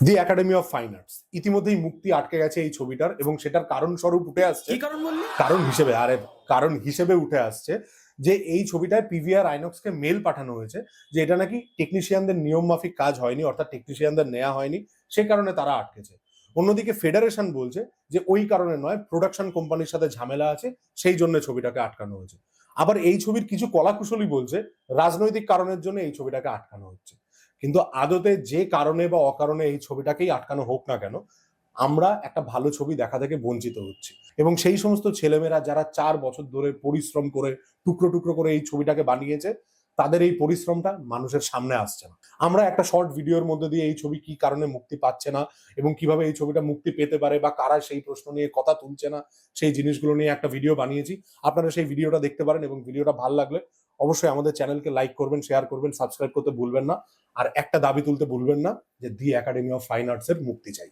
The Academy of Fine Arts ইতিমধ্যেই মুক্তি আটকে গেছে এই ছবিটার এবং সেটার কারণ স্বরূপ উঠে আসছে। কারণ বললি? কারণ হিসেবে আরে কারণ হিসেবে উঠে আসছে যে এই ছবিটায় পিভিআর আইনক্সকে মেল পাঠানো হয়েছে যে এটা নাকি টেকনিশিয়ানদের নিয়ম মাফিক কাজ হয়নি অর্থাৎ টেকনিশিয়ানদের নেওয়া হয়নি সে কারণে তারা আটকেছে। অন্যদিকে ফেডারেশন বলছে যে ওই কারণে নয় প্রোডাকশন কোম্পানির সাথে ঝামেলা আছে সেই জন্য ছবিটাকে আটকানো হয়েছে। আবার এই ছবির কিছু কলাকুশলী বলছে রাজনৈতিক কারণের জন্য এই ছবিটাকে আটকানো হচ্ছে। কিন্তু আদতে যে কারণে বা অকারণে এই ছবিটাকেই আটকানো হোক না কেন, আমরা একটা ভালো ছবি দেখা থেকে বঞ্চিত হচ্ছি। এবং সেই সমস্ত ছেলেমেয়েরা যারা চার বছর ধরে পরিশ্রম করে, টুকরো টুকরো করে এই ছবিটাকে বানিয়েছে, তাদের এই পরিশ্রমটা মানুষের সামনে আসছে না। আমরা একটা শর্ট ভিডিওর মধ্যে দিয়ে এই ছবি কি কারণে মুক্তি পাচ্ছে না এবং কীভাবে এই ছবিটা মুক্তি পেতে পারে বা কারা সেই প্রশ্ন নিয়ে কথা তুলছে না, সেই জিনিসগুলো নিয়ে একটা ভিডিও বানিয়েছি। আপনারা সেই ভিডিওটা দেখতে পারেন এবং ভিডিওটা ভালো লাগলে অবশ্যই আমাদের চ্যানেলকে লাইক করবেন শেয়ার করবেন সাবস্ক্রাইব করতে ভুলবেন না। আর একটা দাবি তুলতে ভুলবেন না যে the Academy of Fine Arts এর মুক্তি চাই।